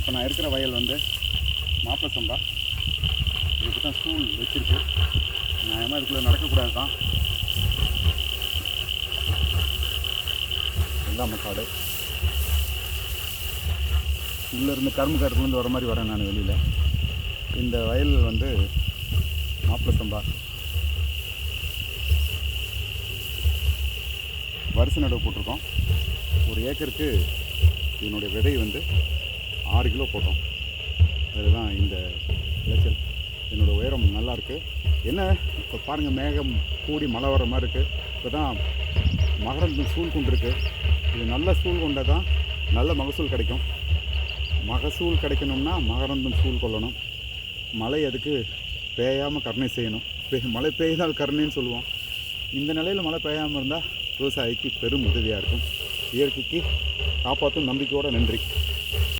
இப்போ நான் இருக்கிற வயல் வந்து மாப்பிள சம்பா. இதுக்கு தான் ஸ்கூல் வச்சுருக்கு. நியாயமாக இதுக்குள்ளே நடக்கக்கூடாது தான். எல்லாம் காடு. உள்ளேருந்து கரும்பு காட்டுலேருந்து வர மாதிரி வரேன் நான் வெளியில். இந்த வயல் வந்து மாப்பிள சம்பா. வரிசை நடவு போட்டிருக்கோம். ஒரு ஏக்கருக்கு இதனுடைய விதை வந்து ஆறு கிலோ போட்டோம். அதுதான் இந்த விளைச்சல். என்னோடய உயரம் நல்லாயிருக்கு என்ன? இப்போ பாருங்கள் மேகம் கூடி மழை வர மாதிரி இருக்குது இப்போ தான் மகரந்தம் சூழ் கொண்டிருக்கு இது நல்ல சூழ் கொண்டா தான் நல்ல மகசூல் கிடைக்கும். மகசூல் கிடைக்கணும்னா மகரந்தம் சூழ் கொள்ளணும். மழை அதுக்கு பெய்யாமல் கருணை செய்யணும். பெய் மழை பெய்தால் கருணைன்னு சொல்லுவோம். இந்த நிலையில் மழை பெய்யாமல் இருந்தால் விவசாயிக்கு பெரும் உதவியாக இருக்கும். இயற்கைக்கு காப்பாற்றும் நம்பிக்கையோட நன்றி.